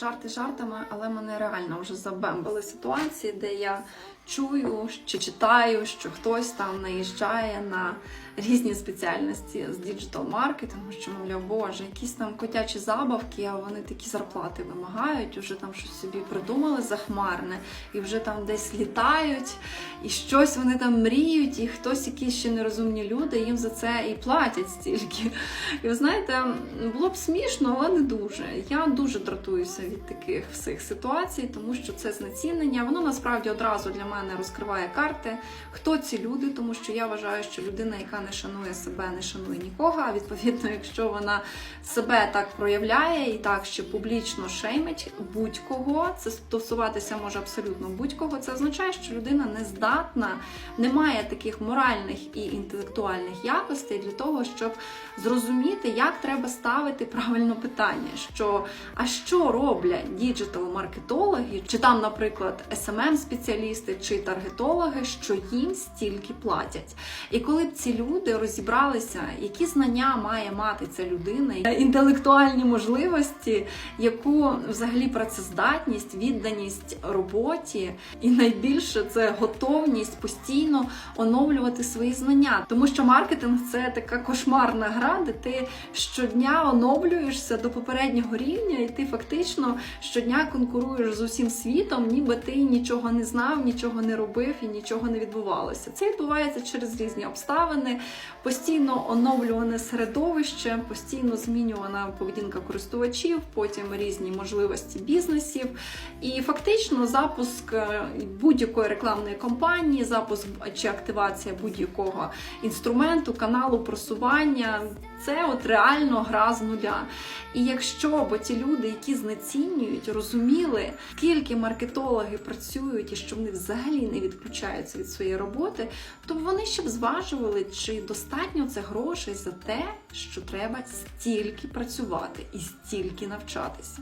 Жарти жартами, але мене реально вже забембили ситуації, де я чую чи читаю, що хтось там наїжджає на різні спеціальності з діджитал-маркетингу, що мовляв, боже, якісь там котячі забавки, а вони такі зарплати вимагають, вже там щось собі придумали захмарне, і вже там десь літають, і щось вони там мріють, і хтось, якісь ще нерозумні люди, їм за це і платять стільки. І ви знаєте, було б смішно, але не дуже. Я дуже дратуюся від таких всіх ситуацій, тому що це знецінення. Воно насправді одразу для мене розкриває карти. Хто ці люди, тому що я вважаю, що людина, яка не шанує себе, не шанує нікого. А відповідно, якщо вона себе так проявляє і так ще публічно шеймить будь-кого, це стосуватися може абсолютно будь-кого. Це означає, що людина не здатна, не має таких моральних і інтелектуальних якостей для того, щоб зрозуміти, як треба ставити правильно питання. Що а що роблять діджитал-маркетологи, чи там, наприклад, smm спеціалісти чи таргетологи, що їм стільки платять. І коли б ці люди розібралися, які знання має мати ця людина, інтелектуальні можливості, яку взагалі працездатність, відданість роботі, і найбільше це готовність постійно оновлювати свої знання, тому що маркетинг це така кошмарна гра, де ти щодня оновлюєшся до попереднього рівня, і ти фактично щодня конкуруєш з усім світом, ніби ти нічого не знав, нічого не робив і нічого не відбувалося. Це відбувається через різні обставини, постійно оновлюване середовище, постійно змінювана поведінка користувачів, потім різні можливості бізнесів. І фактично запуск е, будь-якої рекламної кампанії, запуск чи активація будь-якого інструменту, каналу просування. Це от реально гра з нуля. І якщо б ті люди, які знецінюють, розуміли, скільки маркетологи працюють і що вони взагалі не відключаються від своєї роботи, то вони ще б зважували, чи достатньо це грошей за те, що треба стільки працювати і стільки навчатися.